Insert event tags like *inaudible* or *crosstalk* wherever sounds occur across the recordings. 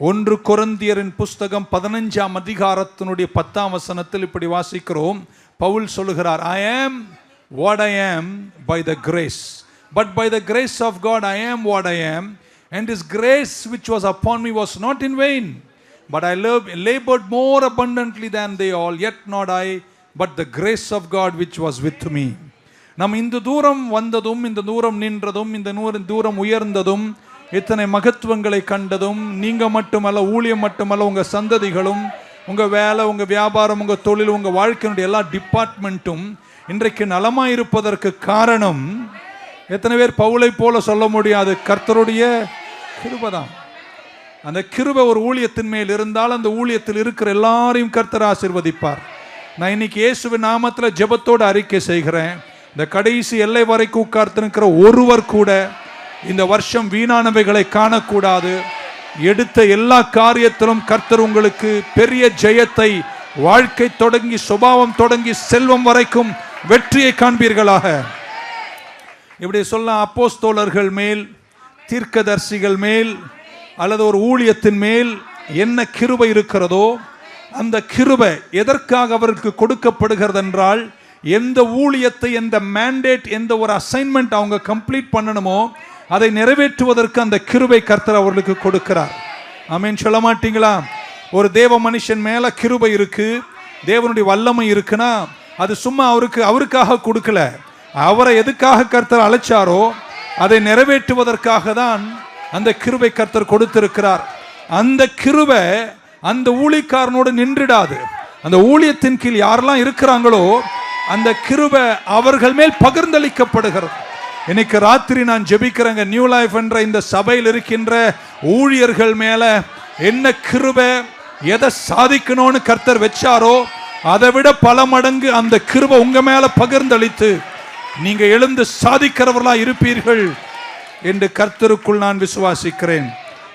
ஒன்று குரந்தியரின் புஸ்தகம் பதினஞ்சாம் அதிகாரத்தினுடைய பத்தாம் வசனத்தில் இப்படி வாசிக்கிறோம். பவுல் சொல்லுகிறார் ஐ am what I am by the grace but by the grace of God I am what I am and is grace which was upon me was not in vain but I love laboured more abundantly than they all yet not I but the grace of God which was with me நம் இந்த தூரம் வந்ததும் இந்த தூரம் நின்றதும் இந்த நூறு தூரம் உயர்ந்ததும் இத்தனை மகத்துவங்களை கண்டதும் நீங்கள் மட்டுமல்ல ஊழியம் மட்டுமல்ல உங்கள் சந்ததிகளும் உங்கள் வேலை உங்கள் வியாபாரம் உங்கள் தொழில் உங்கள் வாழ்க்கையினுடைய எல்லா டிபார்ட்மெண்ட்டும் இன்றைக்கு நலமாக இருப்பதற்கு காரணம் எத்தனை பேர் பவுளை போல சொல்ல முடியாது கர்த்தருடைய கிருபதான். அந்த கிருபை ஒரு ஊழியத்தின் மேல் இருந்தால் அந்த ஊழியத்தில் இருக்கிற எல்லாரையும் கர்த்தர் ஆசீர்வதிப்பார். நான் இன்னைக்கு இயேசுவின் நாமத்தில் ஜெபத்தோடு அறிக்கை செய்கிறேன். இந்த கடைசி எல்லை வரைக்கும் உட்கார்த்திருக்கிற ஒருவர் கூட இந்த வருஷம் வீணானவைகளை காணக்கூடாது. எடுத்த எல்லா காரியத்திலும் கர்த்தர் உங்களுக்கு பெரிய ஜெயத்தை வாழ்க்கை தொடங்கி சுபாவம் தொடங்கி செல்வம் வரைக்கும் வெற்றியை காண்பீர்களாக. இப்படி சொல்ல அப்போஸ்தோலர்கள் மேல் தீர்க்கதர்சிகள் மேல் அல்லது ஒரு ஊழியத்தின் மேல் என்ன கிருபை இருக்கிறதோ அந்த கிருபை எதற்காக அவருக்கு கொடுக்கப்படுகிறது என்றால் எந்த ஊழியத்தை எந்த மேண்டேட் எந்த ஒரு அசைன்மெண்ட் அவங்க கம்ப்ளீட் பண்ணணுமோ அதை நிறைவேற்றுவதற்கு அந்த கிருபை கர்த்தர் அவர்களுக்கு கொடுக்கிறார். அமீன் சொல்ல மாட்டீங்களா? ஒரு தேவ மனுஷன் மேல கிருபை இருக்கு தேவனுடைய வல்லமை இருக்குன்னா அது சும்மா அவருக்கு அவருக்காக கொடுக்கல. அவரை எதுக்காக கர்த்தர் அழைச்சாரோ அதை நிறைவேற்றுவதற்காக தான் அந்த கிருபை கர்த்தர் கொடுத்திருக்கிறார். அந்த கிருபை அந்த ஊழியக்காரனோடு நின்றுடாது. அந்த ஊழியத்தின் கீழ் யாரெல்லாம் இருக்கிறாங்களோ அந்த கிருபை அவர்கள் மேல் பகிர்ந்தளிக்கப்படுகிறது. இன்னைக்கு ராத்திரி நான் ஜெபிக்கிறேங்க. நியூ லைஃப் என்ற இந்த சபையில் இருக்கின்ற ஊழியர்கள் மேல என்ன கிருபை எதை சாதிக்கணும்னு கர்த்தர் வச்சாரோ அதை விட பல மடங்கு அந்த கிருபை உங்க மேல பகிர்ந்தளித்து நீங்க எழுந்து சாதிக்கிறவர்களா இருப்பீர்கள் என்று கர்த்தருக்குள் நான் விசுவாசிக்கிறேன்.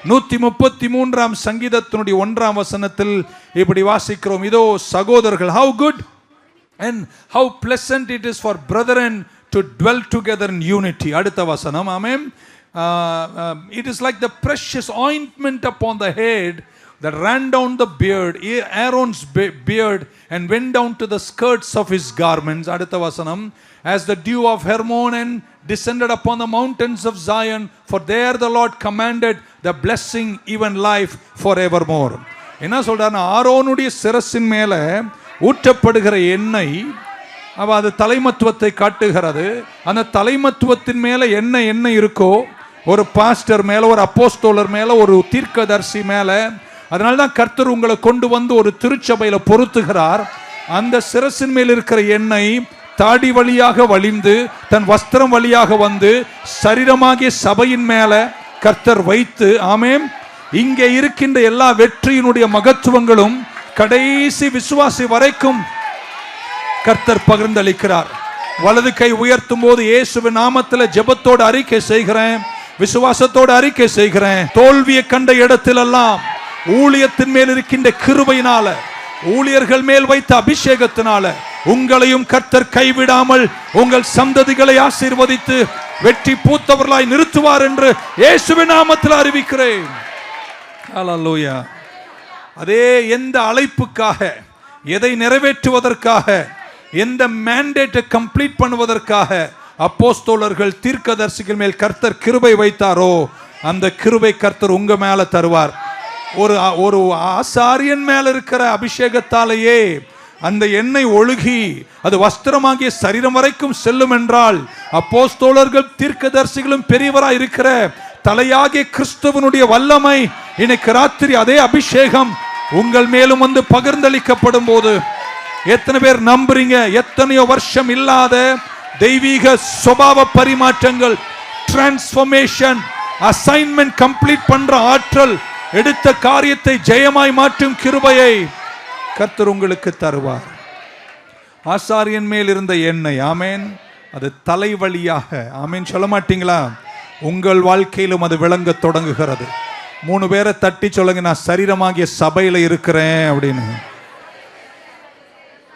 நூத்தி முப்பத்தி மூன்றாம் சங்கீதத்தினுடைய ஒன்றாம் வசனத்தில் இப்படி வாசிக்கிறோம். இதோ சகோதரர்கள் how good and how pleasant it is for brother and To dwell together in unity அடுத்த வசனம் amen it is like the precious ointment upon the head that ran down the beard, Aaron's be- beard, and went down to the skirts of his garments. அடுத்த வசனம் as the dew of Hermon and descended upon the mountains of Zion, for there the Lord commanded the blessing, even life forevermore. என்ன சொல்றாருன்னா ஆரோனுடைய சிரசின் மேல ஊற்றப்படுகிற எண்ணெய் அவ அது தலைமத்துவத்தை காட்டுகிறது. அந்த தலைமத்துவத்தின் மேல என்ன என்ன இருக்கோ ஒரு பாஸ்டர் மேல ஒரு அப்போஸ்தோலர் மேல ஒரு தீர்க்கதர்சி மேல அதனால தான் கர்த்தர் உங்களை கொண்டு வந்து ஒரு திருச்சபையில பொருத்துகிறார். அந்த சிரசின் மேல் இருக்கிற எண்ணெய் தாடி வழியாக வழிந்து தன் வஸ்திரம் வழியாக வந்து சரீரமாகிய சபையின் மேல கர்த்தர் வைத்து ஆமேம் இங்கே இருக்கின்ற எல்லா வெற்றியினுடைய மகத்துவங்களும் கடைசி விசுவாசி வரைக்கும் கர்த்தர் பகிர்ந்தளிக்கிறார். வலது கை உயர்த்தும் போது இயேசுவின் நாமத்தில் ஜெபத்தோடு அறிக்கை செய்கிறேன். விசுவாசத்தோடு அறிக்கை செய்கிறேன். தோல்வியை கண்ட இடத்திலெல்லாம் ஊழியத்தின் மேல் இருக்கின்ற கிருபையினால ஊழியர்கள் மேல் வைத்த அபிஷேகத்தினால உங்களையும் கர்த்தர் கைவிடாமல் உங்கள் சந்ததிகளை ஆசீர்வதித்து வெற்றி பூத்தவர்களாய் நிறுத்துவார் என்று இயேசுவின் நாமத்தில் அறிவிக்கிறேன். அதே எந்த அழைப்புக்காக எதை நிறைவேற்றுவதற்காக எந்த மேண்டேட்டை கம்ப்ளீட் பண்ணுவதற்காக அப்போஸ்தோலர்கள் தீர்க்கதர்சிகள் மேல் கர்த்தர் கிருபை வைத்தாரோ அந்த கிருபை கர்த்தர் உங்க மேல தருவார். ஒரு ஒரு ஆசாரியன் மேல இருக்கிற அபிஷேகத்தாலேயே அந்த எண்ணெய் ஒழுகி அது வஸ்திரமாகிய சரீரம் வரைக்கும் செல்லும் என்றால் அப்போஸ்தோலர்கள் தீர்க்கதர்சிகளும் பெரியவராய் இருக்கிற தலையாகிய கிறிஸ்துவனுடைய வல்லமை இன்னைக்கு ராத்திரி அதே அபிஷேகம் உங்கள் மேலும் வந்து பகிர்ந்தளிக்கப்படும் போது எத்தனை பேர் நம்புறீங்க? எத்தனையோ வருஷம் இல்லாத தெய்வீக சுபாவ பரிமாற்றங்கள் டிரான்ஸ்ஃபர்மேஷன் அசைன்மெண்ட் கம்ப்ளீட் பண்ற ஆற்றல் எடுத்த காரியத்தை ஜெயமாய் மாற்றும் கிருபையை கர்த்தர் உங்களுக்கு தருவார். ஆசாரியன் மேல் இருந்த எண்ணெய் ஆமேன். அது தலைவழியாக ஆமேன். சொல்ல மாட்டீங்களா? உங்கள் வாழ்க்கையிலும் அது விளங்க தொடங்குகிறது. மூணு பேரை தட்டி சொல்லுங்க நான் சரீரமாகிய சபையில் இருக்கிறேன் அப்படின்னு.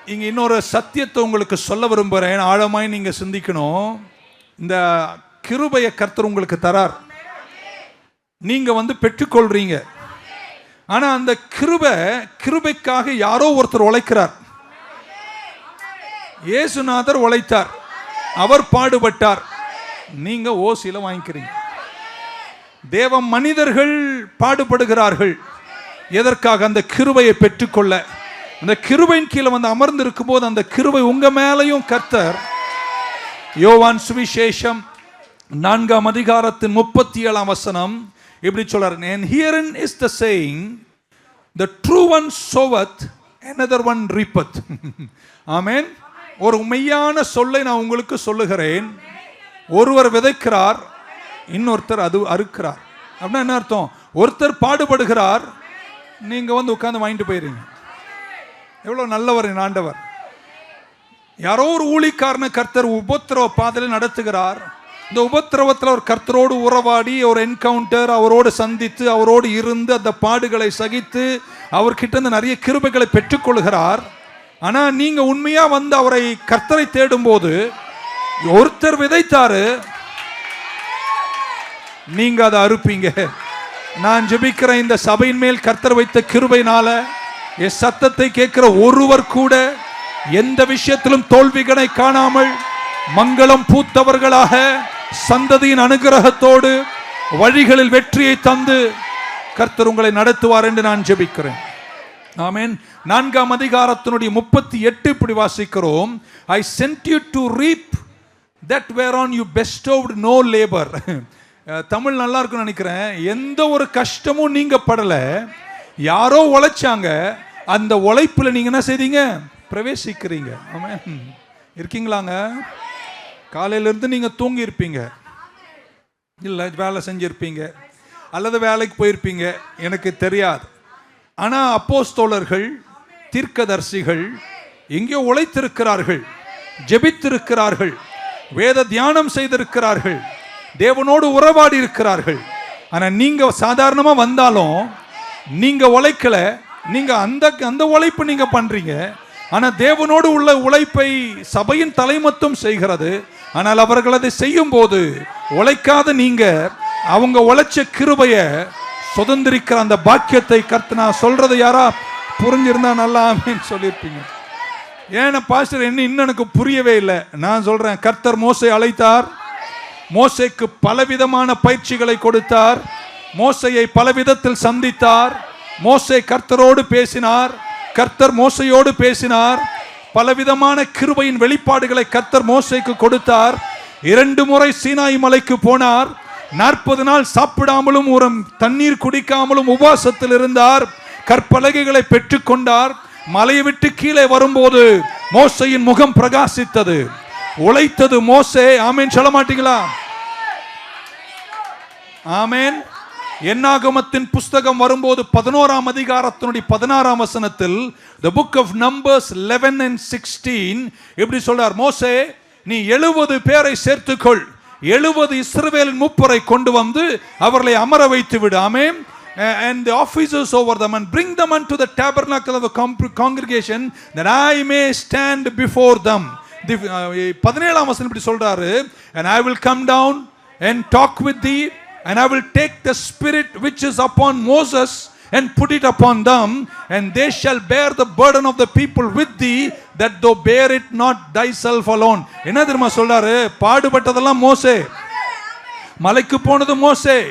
இங்க இன்னொரு சத்தியத்தை உங்களுக்கு சொல்ல விரும்புகிறேன் ஆழமாய் நீங்க சிந்திக்கணும். இந்த கிருபையை கர்த்தர் உங்களுக்கு தரார். நீங்க வந்து பெற்றுக்கொள்றீங்க. ஆனா அந்த கிருபை கிருபைக்காக யாரோ ஒருத்தர் உழைக்கிறார். இயேசுநாதர் உழைத்தார். அவர் பாடுபட்டார். நீங்க ஓசியில வாங்கிக்கிறீங்க. தேவ மனிதர்கள் பாடுபடுகிறார்கள். எதற்காக? அந்த கிருபையை பெற்றுக்கொள்ள. அந்த கிருபையின் கீழே வந்து அமர்ந்து இருக்கும்போது அந்த கிருபை உங்க மேலையும் கர்த்தர். யோவான் சுவிசேஷம் நான்காம் அதிகாரத்தின் முப்பத்தி ஏழாம் வசனம் இப்படி சொல்றார்? And herein is the saying the true one soweth another one reapeth. *laughs* ஆமென் ஒரு உண்மையான சொல்லை நான் உங்களுக்கு சொல்லுகிறேன். ஒருவர் விதைக்கிறார் இன்னொருத்தர் அது அறுக்கிறார். அப்படின்னா என்ன அர்த்தம்? ஒருத்தர் பாடுபடுகிறார் நீங்க வந்து உட்காந்து வாங்கிட்டு போயிடுறீங்க. எவ்வளோ நல்லவர் என் ஆண்டவர். யாரோ ஒரு ஊழிக்காரனை கர்த்தர் உபத்திரவ பாதையில் நடத்துகிறார். இந்த உபத்திரவத்தில் ஒரு கர்த்தரோடு உறவாடி ஒரு என்கவுண்டர் அவரோடு சந்தித்து அவரோடு இருந்து அந்த பாடுகளை சகித்து அவர்கிட்ட இருந்து நிறைய கிருபைகளை பெற்றுக்கொள்கிறார். ஆனால் நீங்கள் உண்மையாக வந்து அவரை கர்த்தரை தேடும்போது ஒருத்தர் விதைத்தாரு. நீங்க அதை அறுப்பீங்க. நான் ஜெபிக்கிற இந்த சபையின் மேல் கர்த்தர் வைத்த கிருபைனால என் சத்தத்தை கேட்கிற ஒருவர் கூட எந்த விஷயத்திலும் தோல்விகளை காணாமல் மங்களம் பூத்தவர்களாக சந்ததியின் அனுகிரகத்தோடு வழிகளில் வெற்றியை தந்து கர்த்தர் உங்களை நடத்துவார் என்று நான் ஜெபிக்கிறேன். ஆமேன். நான்காம் அதிகாரத்தினுடைய முப்பத்தி எட்டு இப்படி வாசிக்கிறோம். I sent you to reap that whereon you bestowed no labour Tamil நல்லா இருக்கும்னு நினைக்கிறேன். எந்த ஒரு கஷ்டமும் நீங்க படலை. யாரோ உழைச்சாங்க. அந்த உழைப்புல நீங்க என்ன செய்றீங்க? பிரவேசிக்கிறீங்க. ஆமாம் இருக்கீங்களாங்க? காலையில இருந்து நீங்க தூங்கி இருப்பீங்க இல்லை வேலை செஞ்சிருப்பீங்க. அல்லது வேலைக்கு போயிருப்பீங்க. எனக்கு தெரியாது. ஆனா அப்போஸ்தோழர்கள் தீர்க்கதர்சிகள் எங்கேயோ உழைத்திருக்கிறார்கள் ஜெபித்திருக்கிறார்கள் வேத தியானம் செய்திருக்கிறார்கள் தேவனோடு உறவாடி இருக்கிறார்கள் ஆனா நீங்க சாதாரணமா வந்தாலும் நீங்க உழைக்கல நீங்க அந்த அந்த உழைப்பு நீங்க பண்றீங்க. ஆனா தேவனோடு உள்ள உழைப்பை சபையின் தலைமத்தும் செய்கிறது. ஆனால் அவர்கள் அதை செய்யும் போது உழைக்காத நீங்க அவங்க உழைச்ச கிருபைய சுதந்திரிக்கிற அந்த பாக்கியத்தை கர்த்த நான் சொல்றது யாரா புரிஞ்சிருந்தா நல்லா அப்படின்னு சொல்லியிருப்பீங்க. ஏன்னா பாஸ்டர் என்ன இன்னும் எனக்கு புரியவே இல்லை. நான் சொல்றேன் கர்த்தர் மோசை அழைத்தார். மோசைக்கு பலவிதமான பயிற்சிகளை கொடுத்தார். மோசையை பலவிதத்தில் சந்தித்தார். மோசை கர்த்தரோடு பேசினார் கர்த்தர் மோசையோடு பேசினார். பலவிதமான கிருபையின் வெளிப்பாடுகளை கர்த்தர் மோசைக்கு கொடுத்தார். இரண்டு முறை சீனாய் மலைக்கு போனார். நாற்பது நாள் சாப்பிடாமலும் ஒரு தண்ணீர் குடிக்காமலும் உபவாசத்தில் இருந்தார். கற்பலகைகளை பெற்றுக்கொண்டார் மலையை விட்டு கீழே வரும்போது மோசையின் முகம் பிரகாசித்தது. உழைத்தது மோசே. ஆமேன். சொல்ல மாட்டீங்களா? ஆமேன். என்னாகமத்தின் புஸ்தகம் வரும்போது பதினோராம் அதிகாரத்தினுடைய பதினாறாம் வசனத்தில் the book of Numbers eleven and sixteen எப்படி சொல்றார் மோசே நீ எழுபது பேரை சேர்த்துக்கொள் எழுபது இஸ்ரவேலின் முப்பரை கொண்டு வந்து அவர்களை அமர வைத்து விடாமே and the officers over them and bring them unto the tabernacle of the congregation that I may stand before them பதினேழாம் வசனம் இப்படி சொல்றாரு and I will come down and talk with thee and I will take the spirit which is upon Moses and put it upon them and they shall bear the burden of the people with thee that thou bear it not thyself alone. என்ன தெரியுமா சொல்றாரு? பாடுபட்டதெல்லாம் மோசே. மலைக்கு போனது மோசே.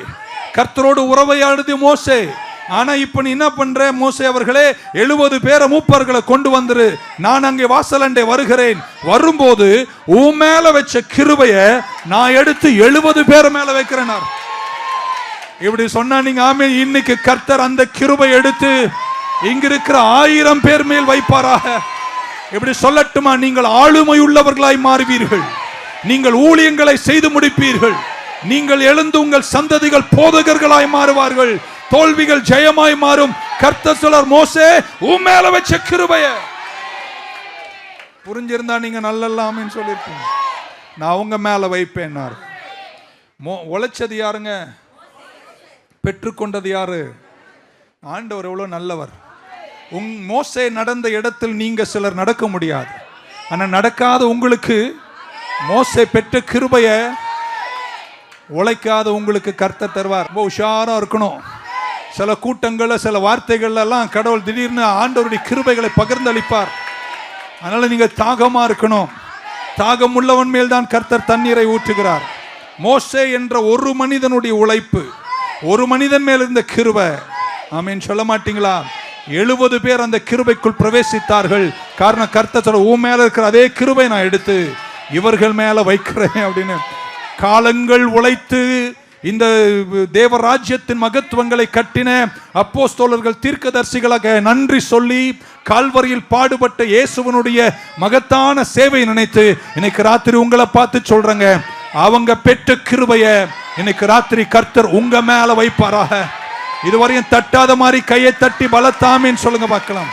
கர்த்தரோடு உறவையாடுது மோசே. ஆனா இப்ப நீ என்ன பண்ற மோசே அவர்களே? எழுபது பேரை மூப்பர்களை கொண்டு வந்துரு. நான் அங்கே வாசலண்டை வருகிறேன். வரும்போது உன் மேல வச்ச கிருபைய நான் எடுத்து எழுபது பேர் மேல வைக்கிறேன் இப்படி சொன்னா நீங்க ஆமே இன்னைக்கு கர்த்தர் அந்த கிருபை எடுத்து இங்க இருக்கிற ஆயிரம் பேர் மேல் வைப்பாராக. இப்படி சொல்லட்டுமா? நீங்கள் ஆளுமை உள்ளவர்களாய் மாறுவீர்கள். நீங்கள் ஊழியங்களை செய்து முடிப்பீர்கள். நீங்கள் எழுந்து உங்கள் சந்ததிகள் போதகர்களாய் மாறுவார்கள். தோல்விகள் ஜெயமாய் மாறும். கர்த்தர் சொல்லர் மோசே உன் மேல வச்ச கிருபைய. புரிஞ்சிருந்தா நீங்க நல்லல்லாமேன்னு சொல்லியிருக்கீங்க நான் உங்க மேல வைப்பேன்னார் மோ உழைச்சது யாருங்க? பெற்றுக்கொண்டது யாரு? ஆண்டவர் எவ்வளோ நல்லவர். உங் மோசே நடந்த இடத்தில் நீங்க சிலர் நடக்க முடியாது. ஆனால் நடக்காத உங்களுக்கு மோசை பெற்ற கிருபைய உழைக்காத உங்களுக்கு கர்த்தர் தருவார். ரொம்ப உஷாரா இருக்கணும். சில கூட்டங்கள்ல சில வார்த்தைகள்ல எல்லாம் கடவுள் திடீர்னு ஆண்டவருடைய கிருபைகளை பகிர்ந்தளிப்பார். அதனால நீங்க தாகமா இருக்கணும். தாகம் உள்ளவன் மேல்தான் கர்த்தர் தண்ணீரை ஊற்றுகிறார். மோசே என்ற ஒரு மனிதனுடைய உழைப்பு ஒரு மனிதன் மேல் இருந்த கிருபை. ஆமீன். சொல்ல மாட்டீங்களா? எழுபது பேர் அந்த கிருபைக்குள் பிரவேசித்தார்கள். காரணம் கர்த்தத்தோட உன் மேல இருக்கிற அதே கிருபை நான் எடுத்து இவர்கள் மேல வைக்கிறேன் அப்படின்னு. காலங்கள் உழைத்து இந்த தேவராஜ்யத்தின் மகத்துவங்களை கட்டின அப்போஸ்தோலர்கள் தீர்க்கதரிசிகளாக நன்றி சொல்லி கால்வரியில் பாடுபட்ட இயேசுவனுடைய மகத்தான சேவை நினைத்து இன்னைக்கு ராத்திரி உங்களை பார்த்து சொல்றேங்க. அவங்க பெற்ற கிருபைய இன்னைக்கு ராத்திரி கர்த்தர் உங்க மேல வைப்பாராக. இதுவரையும் தட்டாத மாதிரி கையை தட்டி பலத்தாமின்னு சொல்லுங்க பார்க்கலாம்.